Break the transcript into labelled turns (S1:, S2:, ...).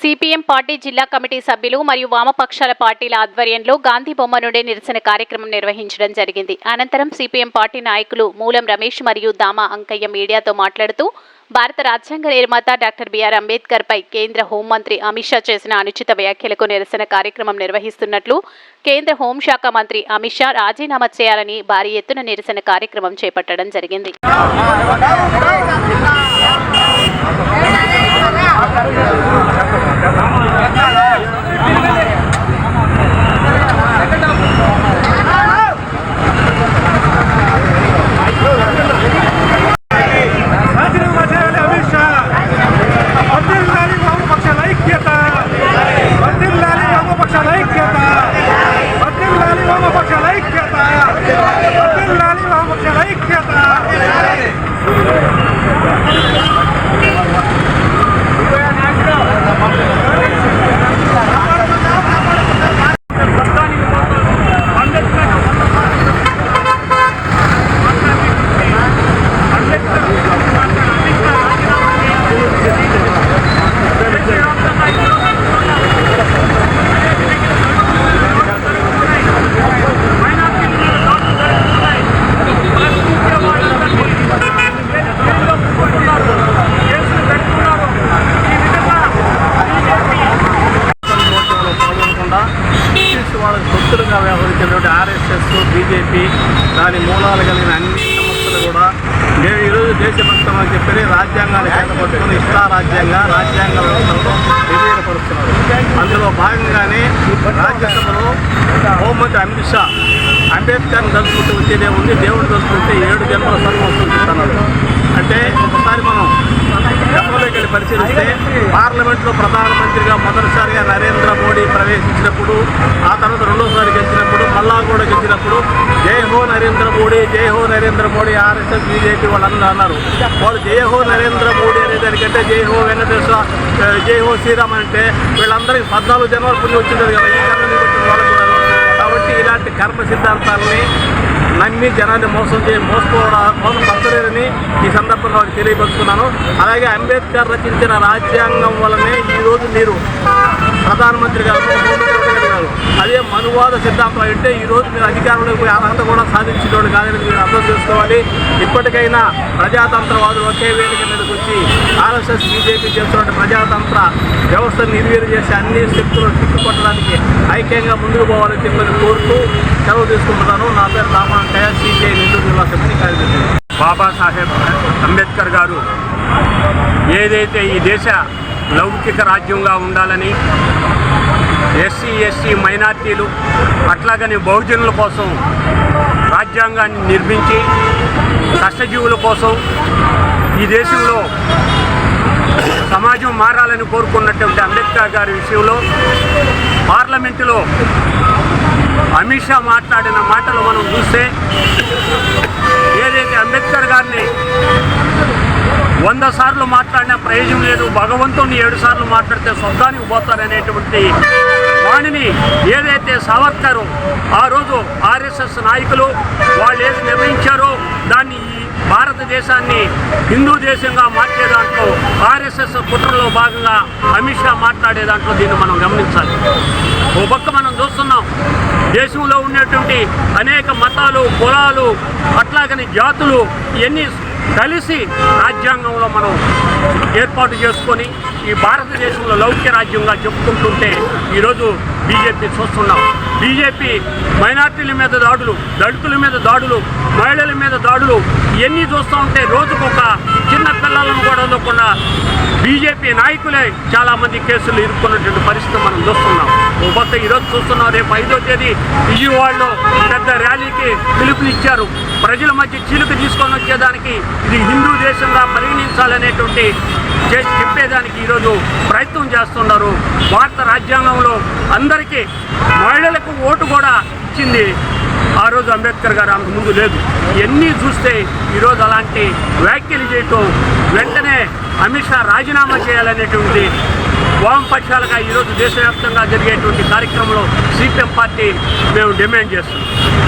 S1: CPM party జిల్లా committee సభ్యులు మరియు వామపక్షాల పార్టీల ఆధ్వర్యంలో గాంధీ బొమ్మ నుండి నిరసన కార్యక్రమం నిర్వహించడం జరిగింది. అనంతరం సిపిఎం పార్టీ నాయకులు మూలం రమేష్ మరియు దామా అంకయ్య మీడియాతో మాట్లాడుతూ భారత రాజ్యాంగ నిర్మాత డాక్టర్ బిఆర్ అంబేద్కర్ పై కేంద్ర హోంమంత్రి అమిత్ షా చేసిన అనుచిత వ్యాఖ్యలకు నిరసన కార్యక్రమం నిర్వహిస్తున్నట్లు కేంద్ర హోంశాఖ మంత్రి అమిత్ షా రాజీనామా చేయాలని భారీ ఎత్తున నిరసన కార్యక్రమం చేపట్టడం జరిగింది.
S2: బీజేపీ దాని మూలాలు కలిగిన అన్ని సంస్థలు కూడా మేము ఈరోజు దేశభక్తం అని చెప్పి రాజ్యాంగాన్ని చేతపట్టుకుని ఇష్టారాజ్యంగా రాజ్యాంగ వ్యవస్థలో విలీనపరుస్తున్నారు అందులో భాగంగానే రాజ్యసభలో హోంమంత్రి అమిత్ షా అంబేద్కర్ని తలుచుకుంటూ వచ్చేదే ఉంది దేవుడు తలుచుకుంటే ఏడు జన్మల సర్వం వస్తుంది చేసినప్పుడు జై హో నరేంద్ర మోడీ జై హో నరేంద్ర మోడీ ఆర్ఎస్ఎస్ బీజేపీ వాళ్ళందరూ అన్నారు. వాళ్ళు జై హో నరేంద్ర మోడీ అనే దానికంటే జై హో వెంకటేశ్వర ఆ, జై హో శ్రీరామ్ అంటే వీళ్ళందరికీ పద్నాలుగు జన్మల పుణ్యం వచ్చింది కదా ఈ కర్మ వాళ్ళకు కాబట్టి ఇలాంటి కర్మ సిద్ధాంతాలని నమ్మి జనాన్ని మోసం చేసి మోసపోవడం మోసం ఈ సందర్భంగా వారికి తెలియపరుచుకున్నాను అలాగే అంబేద్కర్ రచించిన రాజ్యాంగం వల్లనే ఈరోజు మీరు ప్రధానమంత్రి గారు హోంమంత్రి గారు అదే మనువాద సిద్ధాంతం అంటే ఈరోజు మీరు అధికారంలోకి పోయి అర్హత కూడా సాధించినోడు కాదని మీరు అర్థం చేసుకోవాలి. ఇప్పటికైనా ప్రజాతంత్రవాదులు ఒకే వేదిక మీదకి వచ్చి ఆర్ఎస్ఎస్ బీజేపీ చేస్తున్న ప్రజాతంత్ర వ్యవస్థను నిర్వీర్యం చేసి అన్ని శక్తులను తిప్పికొట్టడానికి ఐక్యంగా ముందుకు పోవాలని చెప్పని కోరుతూ సెలవు తీసుకుంటున్నాను. నా పేరు రామాంకయ్య సిపిఐ నెల్లూరు జిల్లా సమితి కార్యదర్శి.
S3: బాబాసాహెబ్ అంబేద్కర్ గారు ఏదైతే ఈ దేశ లౌకిక రాజ్యంగా ఉండాలని ఎస్సీ ఎస్టీ మైనార్టీలు అట్లాగని బహుజనుల కోసం రాజ్యాంగాన్ని నిర్మించి కష్టజీవుల కోసం ఈ దేశంలో సమాజం మారాలని కోరుకున్నటువంటి అంబేద్కర్ గారి విషయంలో పార్లమెంటులో అమిత్ షా మాట్లాడిన మాటలు మనం చూస్తే ఏదైతే అంబేద్కర్ గారిని వంద సార్లు మాట్లాడినా ప్రయోజనం లేదు భగవంతుని ఏడు సార్లు మాట్లాడితే స్వర్గానికి పోతారనేటువంటి దానిని ఏదైతే సావర్కర్ ఆ రోజు ఆర్ఎస్ఎస్ నాయకులు వాళ్ళు ఏది నిర్ణయించారో దాన్ని భారతదేశాన్ని హిందూ దేశంగా మార్చే దాంట్లో ఆర్ఎస్ఎస్ కుట్రలో భాగంగా అమిత్ షా మాట్లాడే దాంట్లో దీన్ని మనం గమనించాలి. ఓ పక్క మనం చూస్తున్నాం దేశంలో ఉండేటువంటి అనేక మతాలు కులాలు అట్లాగని జాతులు ఇవన్నీ కలిసి రాజ్యాంగంలో మనం ఏర్పాటు చేసుకొని ఈ భారతదేశంలో లౌక్య రాజ్యంగా చెప్పుకుంటుంటే ఈరోజు బీజేపీ చూస్తున్నాం. బీజేపీ మైనార్టీల మీద దాడులు దళితుల మీద దాడులు మహిళల మీద దాడులు ఇవన్నీ చూస్తూ ఉంటే రోజుకొక చిన్న పిల్లలను కూడా వదలకుండా బీజేపీ నాయకులే చాలామంది కేసులు ఇరుక్కున్నటువంటి పరిస్థితి మనం చూస్తున్నాం. ఓ పక్క ఈరోజు చూస్తున్నాం రేపు ఐదో తేదీ విజయవాడలో పెద్ద ర్యాలీకి పిలుపునిచ్చారు. ప్రజల మధ్య చీలిక తీసుకొని వచ్చేదానికి ఇది హిందూ దేశంగా పరిగణించాలనేటువంటి చేసి చెప్పేదానికి ఈరోజు ప్రయత్నం చేస్తున్నారు. భారత రాజ్యాంగంలో అందరికీ మహిళలకు ఓటు కూడా ఇచ్చింది. ఆ రోజు అంబేద్కర్ గారు ఆమెకు ముందు లేదు. ఇవన్నీ చూస్తే ఈరోజు అలాంటి వ్యాఖ్యలు చేయటం వెంటనే అమిత్ షా రాజీనామా చేయాలనేటువంటి వామపక్షాలుగా ఈరోజు దేశవ్యాప్తంగా జరిగేటువంటి కార్యక్రమంలో సిపిఎం పార్టీ మేము డిమాండ్ చేస్తున్నాం.